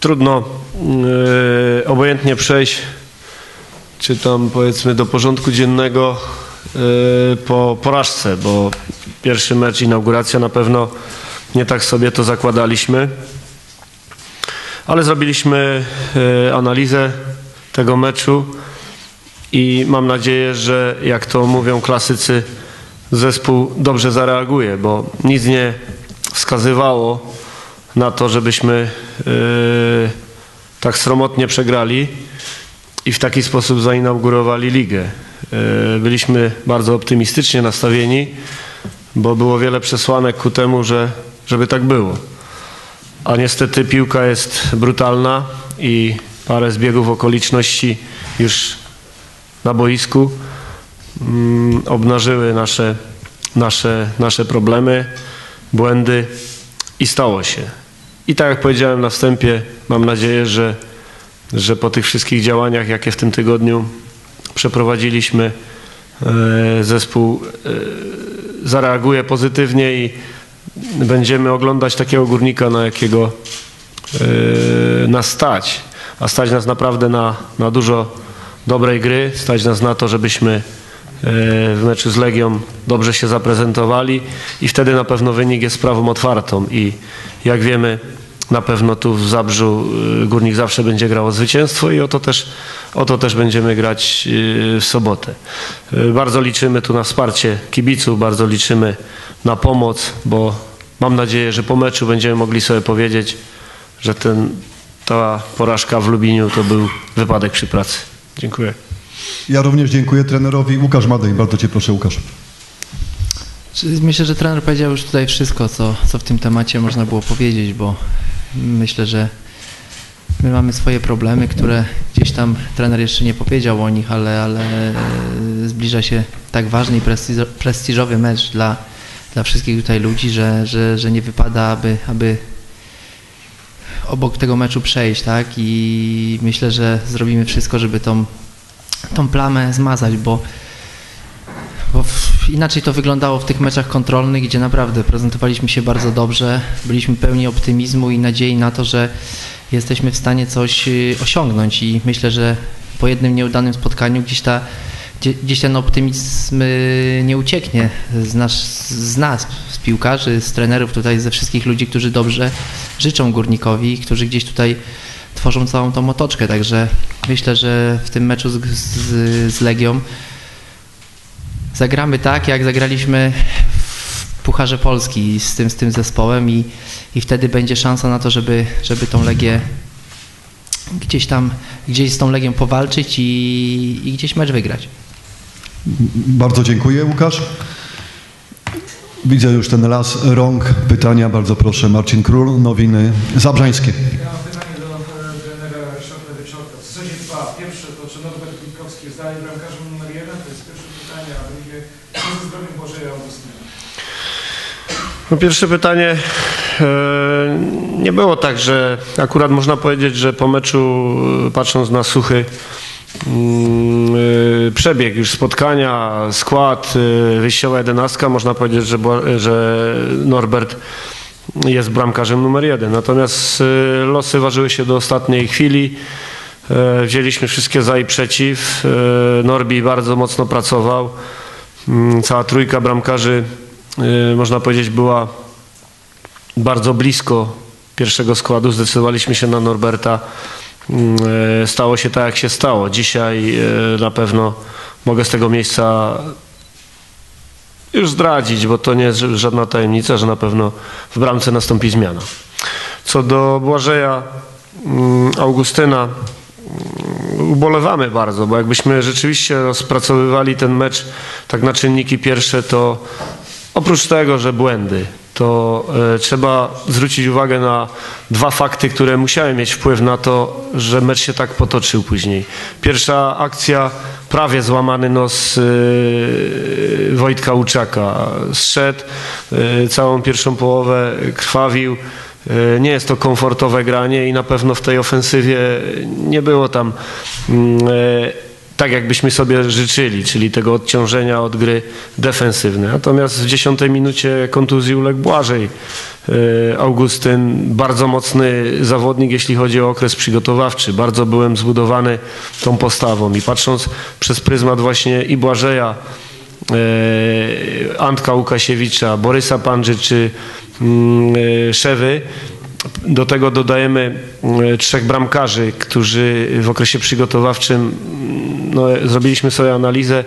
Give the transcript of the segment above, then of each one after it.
trudno yy, obojętnie przejść, czy tam powiedzmy do porządku dziennego yy, po porażce, bo pierwszy mecz, inauguracja na pewno nie tak sobie to zakładaliśmy. Ale zrobiliśmy analizę tego meczu i mam nadzieję, że jak to mówią klasycy, zespół dobrze zareaguje, bo nic nie wskazywało na to, żebyśmy yy, tak sromotnie przegrali i w taki sposób zainaugurowali ligę. Yy, byliśmy bardzo optymistycznie nastawieni, bo było wiele przesłanek ku temu, że, żeby tak było. A niestety piłka jest brutalna i parę zbiegów okoliczności już na boisku mm, obnażyły nasze, nasze, nasze problemy, błędy i stało się. I tak jak powiedziałem na wstępie, mam nadzieję, że, że po tych wszystkich działaniach, jakie w tym tygodniu przeprowadziliśmy, e, zespół e, zareaguje pozytywnie i będziemy oglądać takiego górnika, na jakiego e, nas stać. A stać nas naprawdę na, na dużo dobrej gry, stać nas na to, żebyśmy w meczu z Legią dobrze się zaprezentowali i wtedy na pewno wynik jest sprawą otwartą i jak wiemy na pewno tu w Zabrzu y, Górnik zawsze będzie grał o zwycięstwo i o to też, o to też będziemy grać y, w sobotę. Bardzo liczymy tu na wsparcie kibiców, bardzo liczymy na pomoc, bo mam nadzieję, że po meczu będziemy mogli sobie powiedzieć, że ten, ta porażka w Lubiniu to był wypadek przy pracy. Dziękuję. Ja również dziękuję trenerowi. Łukasz Madej, bardzo Cię proszę Łukasz. Myślę, że trener powiedział już tutaj wszystko, co, co w tym temacie można było powiedzieć, bo myślę, że my mamy swoje problemy, które gdzieś tam trener jeszcze nie powiedział o nich, ale, ale zbliża się tak ważny i prestiżowy mecz dla, dla wszystkich tutaj ludzi, że, że, że nie wypada, aby, aby obok tego meczu przejść, tak? I myślę, że zrobimy wszystko, żeby tą, tą plamę zmazać, bo bo inaczej to wyglądało w tych meczach kontrolnych, gdzie naprawdę prezentowaliśmy się bardzo dobrze, byliśmy pełni optymizmu i nadziei na to, że jesteśmy w stanie coś y, osiągnąć. I myślę, że po jednym nieudanym spotkaniu gdzieś, ta, gdzieś ten optymizm y, nie ucieknie z nas, z nas, z piłkarzy, z trenerów, tutaj ze wszystkich ludzi, którzy dobrze życzą Górnikowi, którzy gdzieś tutaj tworzą całą tą otoczkę, także myślę, że w tym meczu z, z, z Legią zagramy tak, jak zagraliśmy w Pucharze Polski z tym, z tym zespołem i, i wtedy będzie szansa na to, żeby, żeby tą Legię gdzieś tam, gdzieś z tą Legią powalczyć i, i gdzieś mecz wygrać. Bardzo dziękuję Łukasz. Widzę już ten las rąk. Pytania, bardzo proszę. Marcin Król, Nowiny Zabrzańskie. Ja mam pytanie do trenera Szopla Wieczorka. W zasadzie dwa. Pierwsze to, czy Norbert Kwitkowski jest dalej bramkarzem numer jeden? To jest pierwsze pytanie, a drugie, co ze zdrowiem Błażeja Augustyna? No pierwsze pytanie. E, nie było tak, że akurat można powiedzieć, że po meczu, e, patrząc na suchy mm, e, przebieg już spotkania, skład, wyjściowa jedenastka, można powiedzieć, że, Norbert jest bramkarzem numer jeden. Natomiast losy ważyły się do ostatniej chwili. Wzięliśmy wszystkie za i przeciw. Norbi bardzo mocno pracował. Mm, cała trójka bramkarzy, można powiedzieć, była bardzo blisko pierwszego składu. Zdecydowaliśmy się na Norberta. E, stało się tak, jak się stało. Dzisiaj e, na pewno mogę z tego miejsca już zdradzić, bo to nie jest żadna tajemnica, że na pewno w bramce nastąpi zmiana. Co do Błażeja mm, Augustyna, mm, ubolewamy bardzo, bo jakbyśmy rzeczywiście rozpracowywali ten mecz tak na czynniki pierwsze, to oprócz tego, że błędy, to e, trzeba zwrócić uwagę na dwa fakty, które musiały mieć wpływ na to, że mecz się tak potoczył później. Pierwsza akcja, prawie złamany nos e, Wojtka Łuczaka. Zszedł, e, całą pierwszą połowę krwawił. Nie jest to komfortowe granie i na pewno w tej ofensywie nie było tam mm, tak, jakbyśmy sobie życzyli, czyli tego odciążenia od gry defensywnej. Natomiast w dziesiątej minucie kontuzji uległ Błażej. E, Augustyn, bardzo mocny zawodnik, jeśli chodzi o okres przygotowawczy. Bardzo byłem zbudowany tą postawą i patrząc przez pryzmat właśnie i Błażeja, e, Antka Łukasiewicza, Borysa Pandży czy mm, e, Szewy, do tego dodajemy trzech bramkarzy, którzy w okresie przygotowawczym no, zrobiliśmy sobie analizę,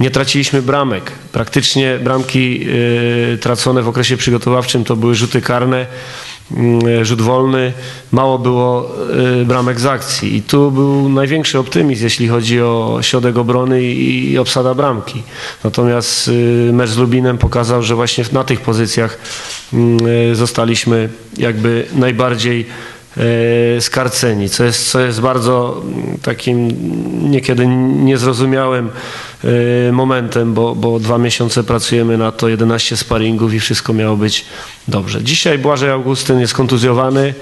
nie traciliśmy bramek. Praktycznie bramki e, tracone w okresie przygotowawczym to były rzuty karne, mm, rzut wolny, mało było e, bramek z akcji. I tu był największy optymizm, jeśli chodzi o środek obrony i, i obsada bramki. Natomiast e, mecz z Lubinem pokazał, że właśnie na tych pozycjach mm, e, zostaliśmy jakby najbardziej skarceni, co jest, co jest bardzo mm, takim niekiedy niezrozumiałym e, momentem, bo, bo dwa miesiące pracujemy na to, 11 sparingów i wszystko miało być dobrze. Dzisiaj Błażej Augustyn jest kontuzjowany,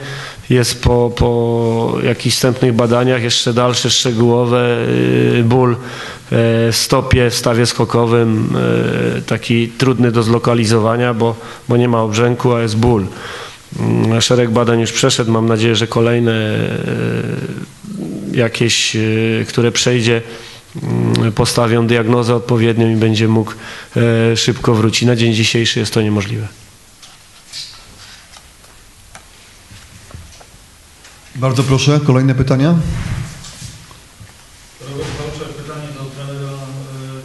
jest po, po jakichś wstępnych badaniach, jeszcze dalsze szczegółowe, e, ból e, w stopie, w stawie skokowym, e, taki trudny do zlokalizowania, bo, bo nie ma obrzęku, a jest ból. Mm, Szereg badań już przeszedł. Mam nadzieję, że kolejne e, jakieś, e, które przejdzie, mm, postawią diagnozę odpowiednią i będzie mógł e, szybko wrócić. Na dzień dzisiejszy jest to niemożliwe. Bardzo proszę, kolejne pytania. Robert Wałczak, pytanie do trenera e,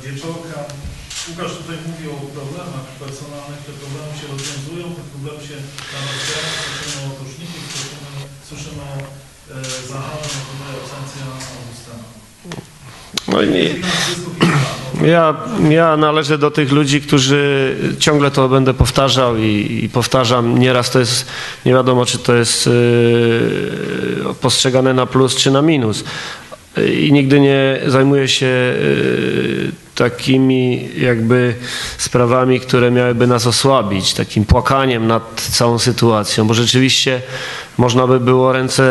Dzieczorka. Łukasz tutaj mówi o problemach personalnych. Te problemy się rozwiązują, te problemy się nawarstwiają. Słyszymy o toczniku, słyszymy, słyszymy o e, Zaharze, no tutaj absencja Augustyna. No. Ja, ja należę do tych ludzi, którzy ciągle to będę powtarzał i, i powtarzam. Nieraz to jest, nie wiadomo, czy to jest yy, postrzegane na plus, czy na minus. I nigdy nie zajmuję się yy, takimi jakby sprawami, które miałyby nas osłabić, takim płakaniem nad całą sytuacją, bo rzeczywiście można by było ręce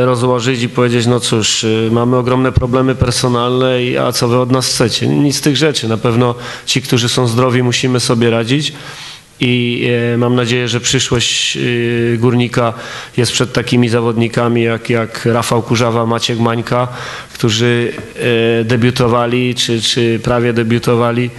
e, rozłożyć i powiedzieć, no cóż, y, mamy ogromne problemy personalne, a co wy od nas chcecie? Nic z tych rzeczy. Na pewno ci, którzy są zdrowi, musimy sobie radzić. I e, mam nadzieję, że przyszłość e, górnika jest przed takimi zawodnikami jak, jak Rafał Kurzawa, Maciek Mańka, którzy e, debiutowali czy, czy prawie debiutowali.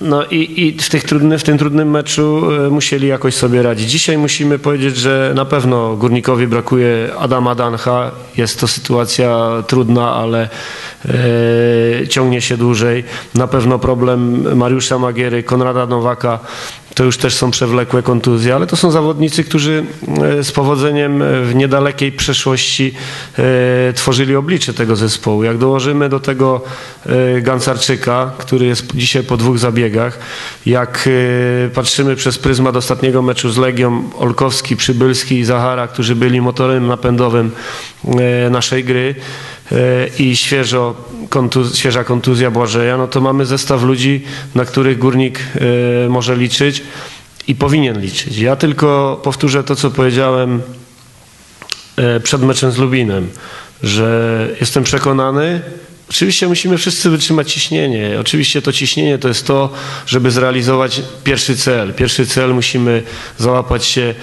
No i, i w, tych trudny, w tym trudnym meczu e, musieli jakoś sobie radzić. Dzisiaj musimy powiedzieć, że na pewno górnikowi brakuje Adama Dancha. Jest to sytuacja trudna, ale e, ciągnie się dłużej. Na pewno problem Mariusza Magiery, Konrada Nowaka. To już też są przewlekłe kontuzje, ale to są zawodnicy, którzy e, z powodzeniem w niedalekiej przeszłości e, tworzyli oblicze tego zespołu. Jak dołożymy do tego Gancarczyka, który jest dzisiaj po dwóch zabiegach, jak e, patrzymy przez pryzmat ostatniego meczu z Legią, Olkowski, Przybylski i Zahara, którzy byli motorem napędowym e, naszej gry, e, i świeżo kontuz, świeża kontuzja Błażeja, no to mamy zestaw ludzi, na których górnik może liczyć i powinien liczyć. Ja tylko powtórzę to, co powiedziałem przed meczem z Lubinem, że jestem przekonany, Oczywiście musimy wszyscy wytrzymać ciśnienie. Oczywiście to ciśnienie to jest to, żeby zrealizować pierwszy cel. Pierwszy cel musimy załapać się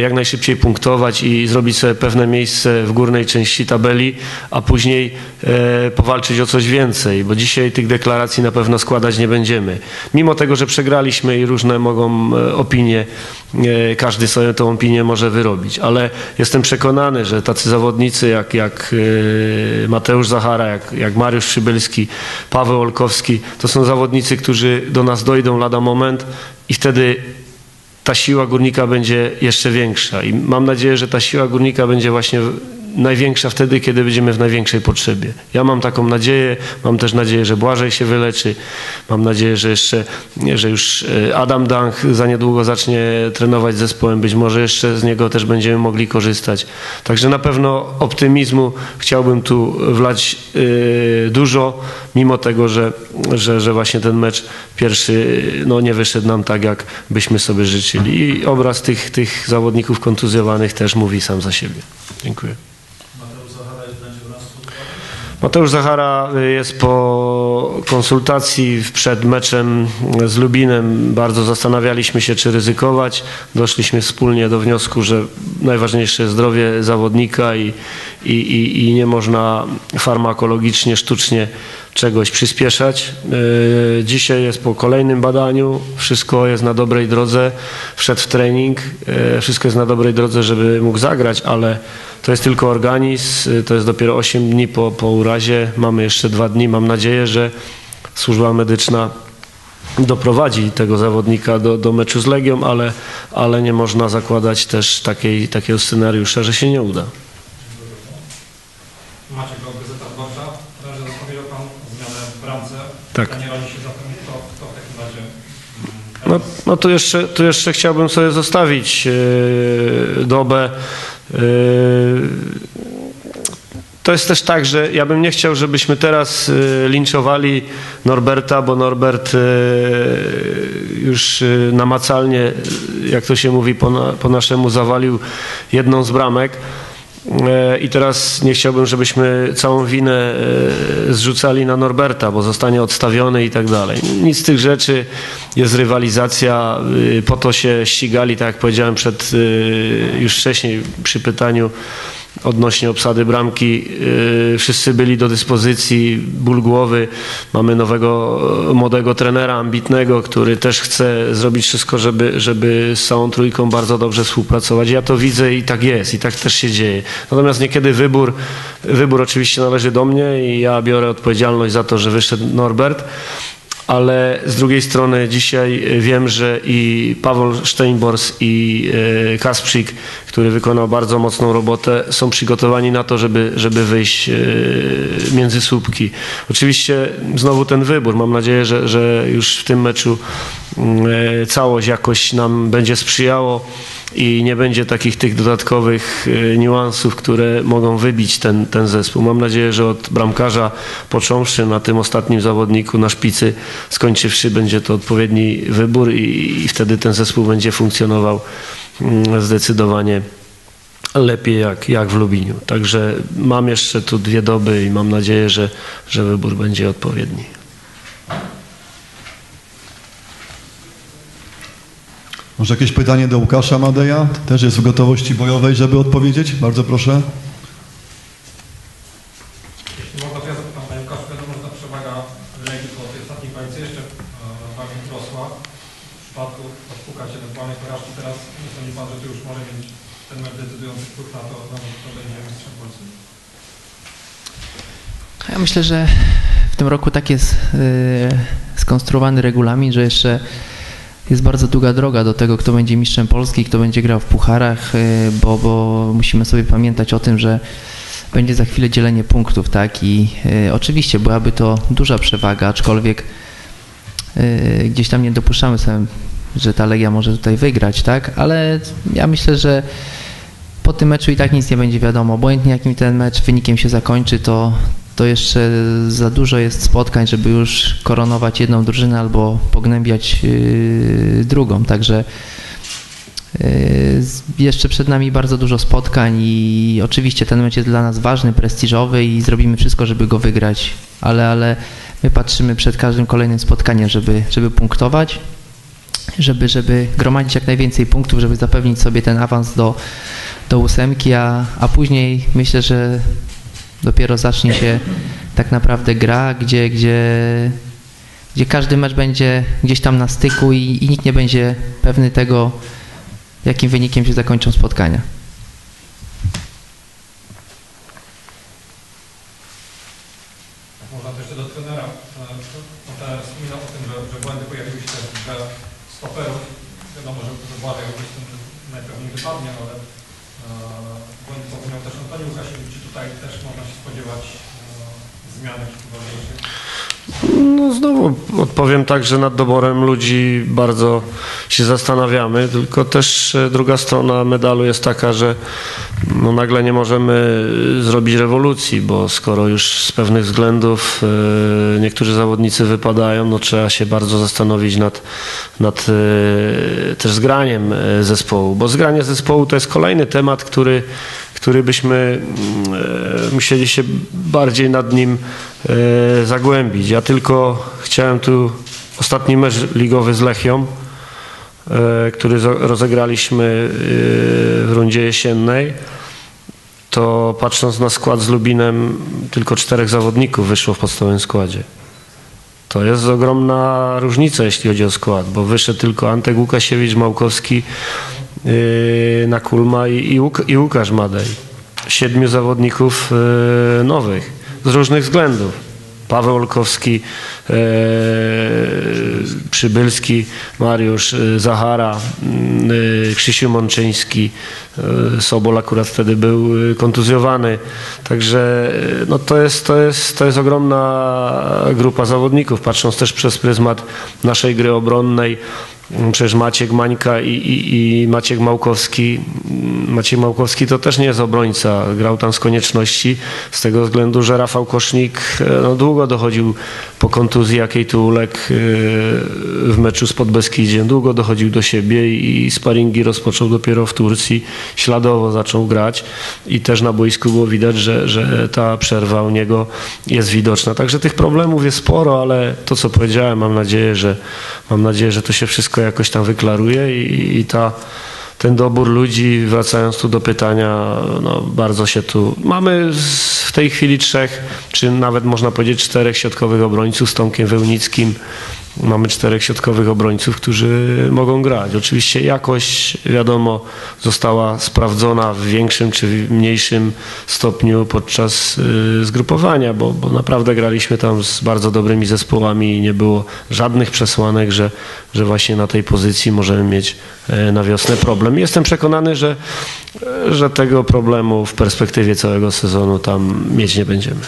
jak najszybciej punktować i zrobić sobie pewne miejsce w górnej części tabeli, a później e, powalczyć o coś więcej, bo dzisiaj tych deklaracji na pewno składać nie będziemy. Mimo tego, że przegraliśmy i różne mogą e, opinie, e, każdy sobie tą opinię może wyrobić, ale jestem przekonany, że tacy zawodnicy jak, jak e, Mateusz Zachara, jak, jak Mariusz Przybylski, Paweł Olkowski, to są zawodnicy, którzy do nas dojdą lada moment i wtedy ta siła górnika będzie jeszcze większa. I mam nadzieję, że ta siła górnika będzie właśnie największa wtedy, kiedy będziemy w największej potrzebie. Ja mam taką nadzieję, mam też nadzieję, że Błażej się wyleczy. Mam nadzieję, że jeszcze, że już e, Adam Dank za niedługo zacznie trenować z zespołem. Być może jeszcze z niego też będziemy mogli korzystać. Także na pewno optymizmu chciałbym tu wlać e, dużo, mimo tego, że, że, że właśnie ten mecz pierwszy no, nie wyszedł nam tak, jak byśmy sobie życzyli. I obraz tych, tych zawodników kontuzjowanych też mówi sam za siebie. Dziękuję. Mateusz Zachara y, jest po konsultacji przed meczem z Lubinem. Bardzo zastanawialiśmy się, czy ryzykować. Doszliśmy wspólnie do wniosku, że najważniejsze jest zdrowie zawodnika i, i, i, i nie można farmakologicznie, sztucznie czegoś przyspieszać. Yy, Dzisiaj jest po kolejnym badaniu, wszystko jest na dobrej drodze, wszedł w trening, yy, wszystko jest na dobrej drodze, żeby mógł zagrać, ale to jest tylko organizm, yy, to jest dopiero 8 dni po, po urazie, mamy jeszcze dwa dni, mam nadzieję, że służba medyczna doprowadzi tego zawodnika do, do meczu z Legią, ale, ale nie można zakładać też takiej, takiego scenariusza, że się nie uda. Maciek Gał, Gazeta Wyborcza. Także zapowiedział Pan zmianę w bramce. Tak. Pytanie rodzi się zatem, kto, kto w takim razie mm, No, no to, jeszcze, to jeszcze chciałbym sobie zostawić yy, dobę. Yy, to jest też tak, że ja bym nie chciał, żebyśmy teraz yy, linczowali Norberta, bo Norbert yy, już namacalnie, jak to się mówi po, na, po naszemu, zawalił jedną z bramek. E, I teraz nie chciałbym, żebyśmy całą winę e, zrzucali na Norberta, bo zostanie odstawiony i tak dalej. Nic z tych rzeczy, jest rywalizacja, y, po to się ścigali, tak jak powiedziałem przed, już wcześniej przy pytaniu odnośnie obsady bramki. y, Wszyscy byli do dyspozycji, ból głowy. Mamy nowego e, młodego trenera, ambitnego, który też chce zrobić wszystko, żeby, żeby z całą trójką bardzo dobrze współpracować. Ja to widzę i tak jest, i tak też się dzieje. Natomiast niekiedy wybór, wybór oczywiście należy do mnie i ja biorę odpowiedzialność za to, że wyszedł Norbert ale z drugiej strony dzisiaj wiem, że i Paweł Steinbors i e, Kasprzyk, który wykonał bardzo mocną robotę, są przygotowani na to, żeby, żeby wyjść e, między słupki. Oczywiście znowu ten wybór. Mam nadzieję, że, że już w tym meczu mm, e, całość jakoś nam będzie sprzyjało i nie będzie takich tych dodatkowych e, niuansów, które mogą wybić ten, ten zespół. Mam nadzieję, że od bramkarza począwszy na tym ostatnim zawodniku na szpicy, skończywszy, będzie to odpowiedni wybór i, i wtedy ten zespół będzie funkcjonował mm, zdecydowanie lepiej jak, jak w Lubiniu. Także mam jeszcze tu dwie doby i mam nadzieję, że, że wybór będzie odpowiedni. Może jakieś pytanie do Łukasza Madeja? Też jest w gotowości bojowej, żeby odpowiedzieć? Bardzo proszę. Jeśli można, to ja e, myślę, że w tym roku tak jest y, skonstruowany regulamin, że jeszcze jest bardzo długa droga do tego, kto będzie mistrzem Polski, kto będzie grał w pucharach, y, bo, bo musimy sobie pamiętać o tym, że będzie za chwilę dzielenie punktów, tak? I y, oczywiście byłaby to duża przewaga, aczkolwiek y, gdzieś tam nie dopuszczamy sobie, że ta Legia może tutaj wygrać, tak? Ale ja myślę, że po tym meczu i tak nic nie będzie wiadomo. Obojętnie jakim ten mecz wynikiem się zakończy, to, to jeszcze za dużo jest spotkań, żeby już koronować jedną drużynę albo pognębiać yy, drugą. Także yy, jeszcze przed nami bardzo dużo spotkań i oczywiście ten mecz jest dla nas ważny, prestiżowy i zrobimy wszystko, żeby go wygrać, ale, ale my patrzymy przed każdym kolejnym spotkaniem, żeby, żeby punktować, żeby, żeby gromadzić jak najwięcej punktów, żeby zapewnić sobie ten awans do, do ósemki, a, a później myślę, że dopiero zacznie się tak naprawdę gra, gdzie, gdzie, gdzie każdy mecz będzie gdzieś tam na styku i, i nikt nie będzie pewny tego, jakim wynikiem się zakończą spotkania. Jak można to jeszcze do trenera. E, Pan trener wspominał o tym, że, że błędy pojawiły się też w grze stoperów. Wiadomo, że, że Błażej gdzieś tym najpewniej wypadnie, ale e, błędy popełniał też Antoni Łukasiewicz. Czy tutaj też można się spodziewać e, zmian jakichś poważniejszych? No znowu odpowiem tak, że nad doborem ludzi bardzo się zastanawiamy, tylko też e, druga strona medalu jest taka, że no nagle nie możemy e, zrobić rewolucji, bo skoro już z pewnych względów niektórzy zawodnicy wypadają, no trzeba się bardzo zastanowić nad, nad też zgraniem zespołu, bo zgranie zespołu to jest kolejny temat, który który byśmy mm, e, musieli się bardziej nad nim e, zagłębić. Ja tylko chciałem tu ostatni mecz ligowy z Lechią, e, który rozegraliśmy w rundzie jesiennej, to patrząc na skład z Lubinem, tylko czterech zawodników wyszło w podstawowym składzie. To jest ogromna różnica, jeśli chodzi o skład, bo wyszedł tylko Antek Łukasiewicz, Małkowski, yy, Nakulma i, i, Łuk- i Łukasz Madej. Siedmiu zawodników yy, nowych z różnych względów. Paweł Olkowski, e, Przybylski, Mariusz, Zachara, e, Krzysiu Mączyński, e, Sobol akurat wtedy był kontuzjowany. Także no to, jest, to, jest, to jest ogromna grupa zawodników, patrząc też przez pryzmat naszej gry obronnej. Przecież Maciek Mańka i, i, i Maciek Małkowski. Maciek Małkowski to też nie jest obrońca. Grał tam z konieczności z tego względu, że Rafał Kosznik e, no, długo dochodził po kontuzji, jakiej tu uległ e, w meczu z Podbeskidziem. Długo dochodził do siebie i sparingi rozpoczął dopiero w Turcji. Śladowo zaczął grać i też na boisku było widać, że, że ta przerwa u niego jest widoczna. Także tych problemów jest sporo, ale to co powiedziałem, mam nadzieję, że mam nadzieję, że to się wszystko jakoś tam wyklaruje i, i ta, ten dobór ludzi, wracając tu do pytania, no bardzo się tu... Mamy w tej chwili trzech, czy nawet można powiedzieć czterech środkowych obrońców z Tomkiem Wełnickim. Mamy czterech środkowych obrońców, którzy mogą grać. Oczywiście jakość, wiadomo, została sprawdzona w większym czy mniejszym stopniu podczas y, zgrupowania, bo, bo naprawdę graliśmy tam z bardzo dobrymi zespołami i nie było żadnych przesłanek, że, że właśnie na tej pozycji możemy mieć e, na wiosnę problem. Jestem przekonany, że, że tego problemu w perspektywie całego sezonu tam mieć nie będziemy.